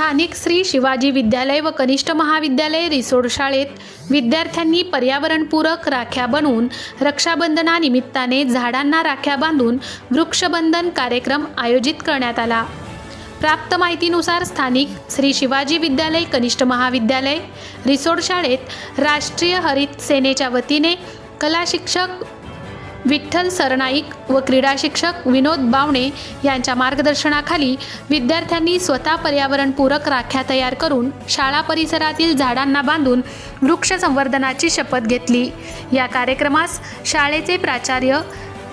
स्थानिक श्री शिवाजी विद्यालय व कनिष्ठ महाविद्यालय रिसोड शाळेत विद्यार्थ्यांनी पर्यावरणपूरक राख्या बनवून रक्षाबंधनानिमित्ताने झाडांना राख्या बांधून वृक्षबंधन कार्यक्रम आयोजित करण्यात आला. प्राप्त माहितीनुसार स्थानिक श्री शिवाजी विद्यालय कनिष्ठ महाविद्यालय रिसोड शाळेत राष्ट्रीय हरित सेनेच्या वतीने कला शिक्षक विठ्ठल सरनाईक व क्रीडा शिक्षक विनोद बावणे यांच्या मार्गदर्शनाखाली विद्यार्थ्यांनी स्वतः पर्यावरणपूरक राख्या तयार करून शाळा परिसरातील झाडांना बांधून वृक्ष संवर्धनाची शपथ घेतली. या कार्यक्रमास शाळेचे प्राचार्य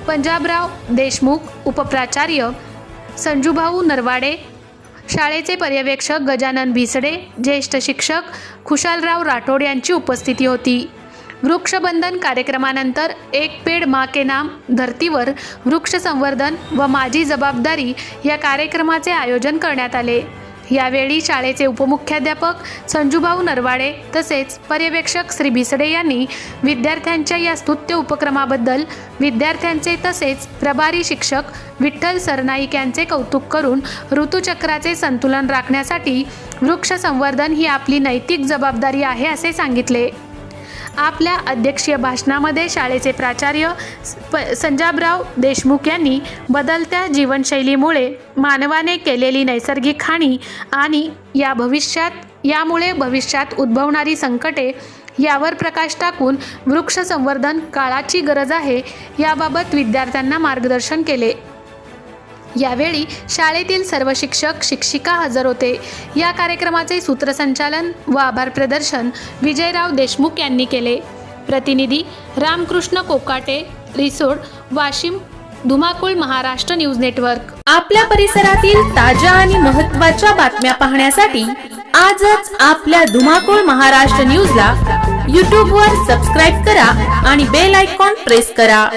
पंजाबराव देशमुख उपप्राचार्य संजूभाऊ नरवाडे शाळेचे पर्यवेक्षक गजानन भिसडे ज्येष्ठ शिक्षक खुशालराव राठोड यांची उपस्थिती होती. वृक्षबंधन कार्यक्रमानंतर एक पेड मा के नाम धर्तीवर वृक्ष संवर्धन व माझी जबाबदारी या कार्यक्रमाचे आयोजन करण्यात आले. यावेळी शाळेचे उपमुख्याध्यापक संजूभाऊ नरवाडे तसेच पर्यवेक्षक श्री भिसडे यांनी विद्यार्थ्यांच्या या स्तुत्य उपक्रमाबद्दल विद्यार्थ्यांचे तसेच प्रभारी शिक्षक विठ्ठल सरनाईक यांचे कौतुक करून ऋतुचक्राचे संतुलन राखण्यासाठी वृक्ष संवर्धन ही आपली नैतिक जबाबदारी आहे असे सांगितले. आपल्या अध्यक्षीय भाषणामध्ये शाळेचे प्राचार्य प संजाबराव देशमुख यांनी बदलत्या जीवनशैलीमुळे मानवाने केलेली नैसर्गिक हानी आणि या भविष्यात यामुळे भविष्यात उद्भवणारी संकटे यावर प्रकाश टाकून वृक्ष संवर्धन काळाची गरज आहे याबाबत विद्यार्थ्यांना मार्गदर्शन केले. यावेळी शाळेतील सर्व शिक्षक शिक्षिका हजर होते. या कार्यक्रमाचे सूत्रसंचालन व आभार प्रदर्शन विजयराव देशमुख यांनी केले. प्रतिनिधी रामकृष्ण कोकाटे रिसोड वाशिम धुमाकूळ महाराष्ट्र न्यूज नेटवर्क. आपल्या परिसरातील ताज्या आणि महत्त्वाच्या बातम्या पाहण्यासाठी आजच आपल्या धुमाकूळ महाराष्ट्र न्यूजला यूट्यूबवर सबस्क्राईब करा आणि बेल आयकॉन प्रेस करा.